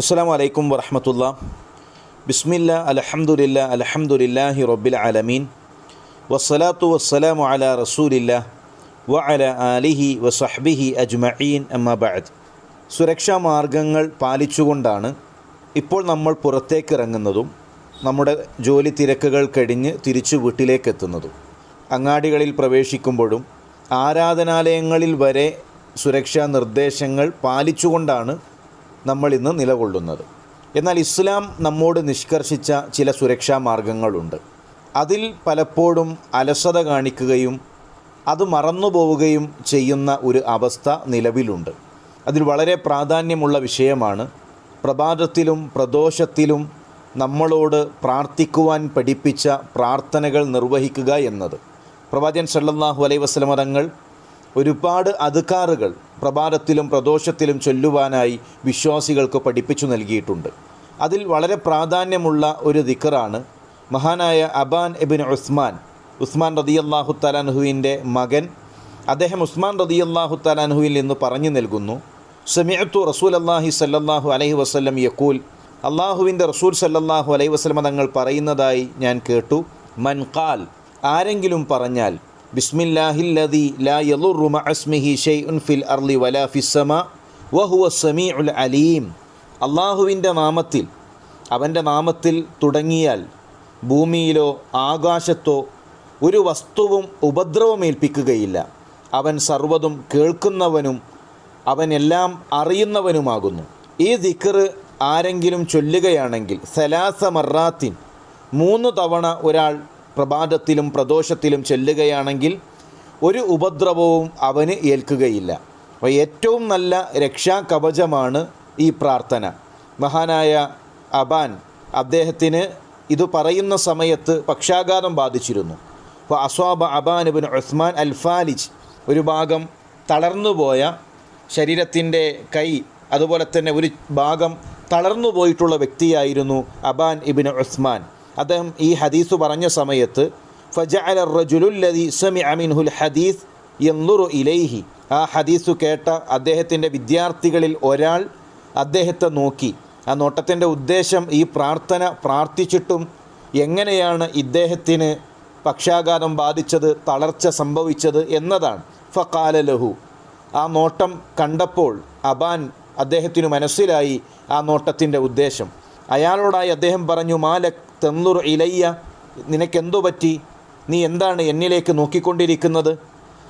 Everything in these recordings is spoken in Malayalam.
അസ്സാം വലൈക്കും വറഹമത്തുള്ള. ബിസ്മില്ല അലഹമുല്ല അലഹമുല്ലാഹി റബ്ബിൽ ആലമീൻ. വസ്സലാത്തു വസ്സലാമു അല റസൂലില്ല വ അല ആലിഹി വസഹ്ബിഹി അജ്മഈൻ. അമ്മബാദ് സുരക്ഷാ മാർഗങ്ങൾ പാലിച്ചുകൊണ്ടാണ് ഇപ്പോൾ നമ്മൾ പുറത്തേക്കിറങ്ങുന്നതും നമ്മുടെ ജോലി തിരക്കുകൾ കഴിഞ്ഞ് തിരിച്ചു വീട്ടിലേക്ക് എത്തുന്നതും അങ്ങാടികളിൽ പ്രവേശിക്കുമ്പോഴും ആരാധനാലയങ്ങളിൽ വരെ സുരക്ഷാ നിർദ്ദേശങ്ങൾ പാലിച്ചുകൊണ്ടാണ് നമ്മൾ ഇന്ന് നിലകൊള്ളുന്നത്. എന്നാൽ ഇസ്ലാം നമ്മോട് നിഷ്കർഷിച്ച ചില സുരക്ഷാ മാർഗങ്ങളുണ്ട്. അതിൽ പലപ്പോഴും അലസത കാണിക്കുകയും അത് മറന്നുപോവുകയും ചെയ്യുന്ന ഒരു അവസ്ഥ നിലവിലുണ്ട്. അതിൽ വളരെ പ്രാധാന്യമുള്ള വിഷയമാണ് പ്രഭാതത്തിലും പ്രദോഷത്തിലും നമ്മളോട് പ്രാർത്ഥിക്കുവാൻ പഠിപ്പിച്ച പ്രാർത്ഥനകൾ നിർവഹിക്കുക എന്നത്. പ്രവാചകൻ സല്ലല്ലാഹു അലൈഹി വസല്ലമ തങ്ങൾ ഒരുപാട് അധികാറുകൾ പ്രഭാതത്തിലും പ്രദോഷത്തിലും ചൊല്ലുവാനായി വിശ്വാസികൾക്ക് പഠിപ്പിച്ചു നൽകിയിട്ടുണ്ട്. അതിൽ വളരെ പ്രാധാന്യമുള്ള ഒരു ദിക്കറാണ് മഹാനായ അബാൻ എബിൻ ഉസ്മാൻ. ഉസ്മാൻ റതിയല്ലാഹു തലാൻഹുവിന്റെ മകൻ. അദ്ദേഹം ഉസ്മാൻ റതിയല്ലാഹു തലാൻഹുവിൽ നിന്ന് പറഞ്ഞു നൽകുന്നു സമിഅത്തു റസൂൽ അള്ളാഹി സല്ലാഹു അലൈഹി വസ്ലം യക്കൂൽ അള്ളാഹുവിന്റെ റസൂൽ സല്ലാഹു അലൈഹി വസ്ലമ തങ്ങൾ പറയുന്നതായി ഞാൻ കേട്ടു. മൻ ഖാൽ ആരെങ്കിലും പറഞ്ഞാൽ ലാ ഷൈഉൻ ഫിൽ അർളി വലാ അലീം. അള്ളാഹുവിന്റെ നാമത്തിൽ അവന്റെ നാമത്തിൽ തുടങ്ങിയാൽ ഭൂമിയിലോ ആകാശത്തോ ഒരു വസ്തുവും ഉപദ്രവമേൽപ്പിക്കുകയില്ല അവൻ സർവതും കേൾക്കുന്നവനും അവൻ എല്ലാം അറിയുന്നവനുമാകുന്നു. ഈ ദിക്കറ് ആരെങ്കിലും ചൊല്ലുകയാണെങ്കിൽ സലാസ മറാത്തിൻ മൂന്ന് തവണ ഒരാൾ പ്രഭാതത്തിലും പ്രദോഷത്തിലും ചെല്ലുകയാണെങ്കിൽ ഒരു ഉപദ്രവവും അവന് ഏൽക്കുകയില്ല. അപ്പോൾ ഏറ്റവും നല്ല രക്ഷാകവചമാണ് ഈ പ്രാർത്ഥന. മഹാനായ അബാൻ അദ്ദേഹത്തിന് ഇത് പറയുന്ന സമയത്ത് പക്ഷാഘാതം ബാധിച്ചിരുന്നു. അപ്പോൾ അസ്വാബ അബാനുബിൻ ഉസ്മാൻ അൽ ഫാലിജ് ഒരു ഭാഗം തളർന്നുപോയ ശരീരത്തിന്റെ കൈ അതുപോലെ തന്നെ ഒരു ഭാഗം തളർന്നു പോയിട്ടുള്ള വ്യക്തിയായിരുന്നു അബാൻ ഇബിൻ ഉസ്മാൻ. അദ്ദേഹം ഈ ഹദീസ് പറഞ്ഞ സമയത്ത് ഫജഅല റജുലുല്ലദി സമിഅ മിൻഹുൽ ഹദീസ് എന്നുറു ഇലൈഹി. ആ ഹദീസ് കേട്ട അദ്ദേഹത്തിന്റെ വിദ്യാർത്ഥികളിൽ ഒരാൾ അദ്ദേഹത്തെ നോക്കി. ആ നോട്ടത്തിന്റെ ഉദ്ദേശം ഈ പ്രാർത്ഥന പ്രാർത്ഥിച്ചിട്ടും എങ്ങനെയാണ് ഇദ്ദേഹത്തിന് പക്ഷാഘാതം ബാധിച്ചത് തളർച്ച സംഭവിച്ചത് എന്നതാണ്. ഫക്കാല ലഹു. ആ നോട്ടം കണ്ടപ്പോൾ അബാൻ അദ്ദേഹത്തിനു മനസ്സിലായി ആ നോട്ടത്തിന്റെ ഉദ്ദേശം. അയാളോടായി അദ്ദേഹം പറഞ്ഞു മാലക് തെന്നുറു ഇലയ്യ നിനക്കെന്തു പറ്റി? നീ എന്താണ് എന്നിലേക്ക് നോക്കിക്കൊണ്ടിരിക്കുന്നത്?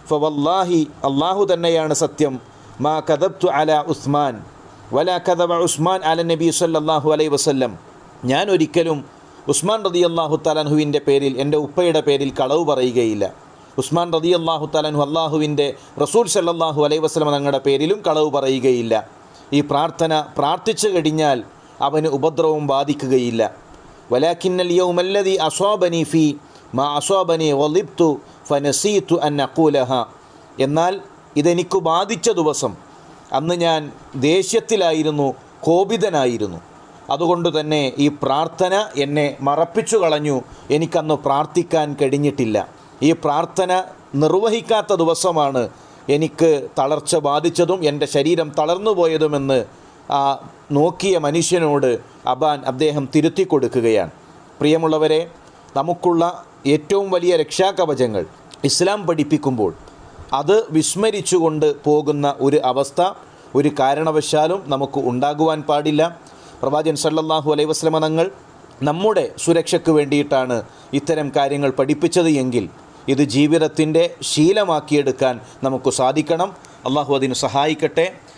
ഫവല്ലാഹി അള്ളാഹു തന്നെയാണ് സത്യം. മാ കദബ്തു അല ഉസ്മാൻ. വല കദബ ഉസ്മാൻ അല നബി സല്ലാഹു അലൈ വസല്ലം. ഞാൻ ഒരിക്കലും ഉസ്മാൻ റതി അള്ളാഹു തലൻഹുവിന്റെ പേരിൽ എന്റെ ഉപ്പയുടെ പേരിൽ കളവ് പറയുകയില്ല. ഉസ്മാൻ റതി അള്ളാഹു തലൻഹു അള്ളാഹുവിന്റെ റസൂൽ സല്ലാഹു അലൈ വസ്ലം തങ്ങളുടെ പേരിലും കളവ് പറയുകയില്ല. ഈ പ്രാർത്ഥന പ്രാർത്ഥിച്ചു കഴിഞ്ഞാൽ അവന് ഉപദ്രവം ബാധിക്കുകയില്ല. വലാഖിന്നൽ الذي أصابني فيه ما أصابني വലിബ്തു فنسيت أن أقولها. എന്നാൽ ഇതെനിക്ക് ബാധിച്ച ദിവസം അന്ന് ഞാൻ ദേഷ്യത്തിലായിരുന്നു കോപിതനായിരുന്നു. അതുകൊണ്ട് തന്നെ ഈ പ്രാർത്ഥന എന്നെ മറപ്പിച്ചു കളഞ്ഞു. എനിക്കന്ന് പ്രാർത്ഥിക്കാൻ കഴിഞ്ഞിട്ടില്ല. ഈ പ്രാർത്ഥന നിർവഹിക്കാത്ത ദിവസമാണ് എനിക്ക് തളർച്ച ബാധിച്ചതും എന്റെ ശരീരം തളർന്നുപോയതുമെന്ന് ആ നോക്കിയ മനുഷ്യനോട് അബാൻ അദ്ദേഹം തിരുത്തി കൊടുക്കുകയാണ്. പ്രിയമുള്ളവരെ നമുക്കുള്ള ഏറ്റവും വലിയ രക്ഷാകവചങ്ങൾ ഇസ്ലാം പഠിപ്പിക്കുമ്പോൾ അത് വിസ്മരിച്ചുകൊണ്ട് പോകുന്ന ഒരു അവസ്ഥ ഒരു കാരണവശാലും നമുക്ക് ഉണ്ടാകുവാൻ പാടില്ല. പ്രവാചൻ സല്ലാഹു അലൈഹി വസ്ലമ തങ്ങൾ നമ്മുടെ സുരക്ഷയ്ക്ക് വേണ്ടിയിട്ടാണ് ഇത്തരം കാര്യങ്ങൾ പഠിപ്പിച്ചത് എങ്കിൽ ഇത് ജീവിതത്തിന്റെ ശീലമാക്കിയെടുക്കാൻ നമുക്ക് സാധിക്കണം. അള്ളാഹു അതിന് സഹായിക്കട്ടെ.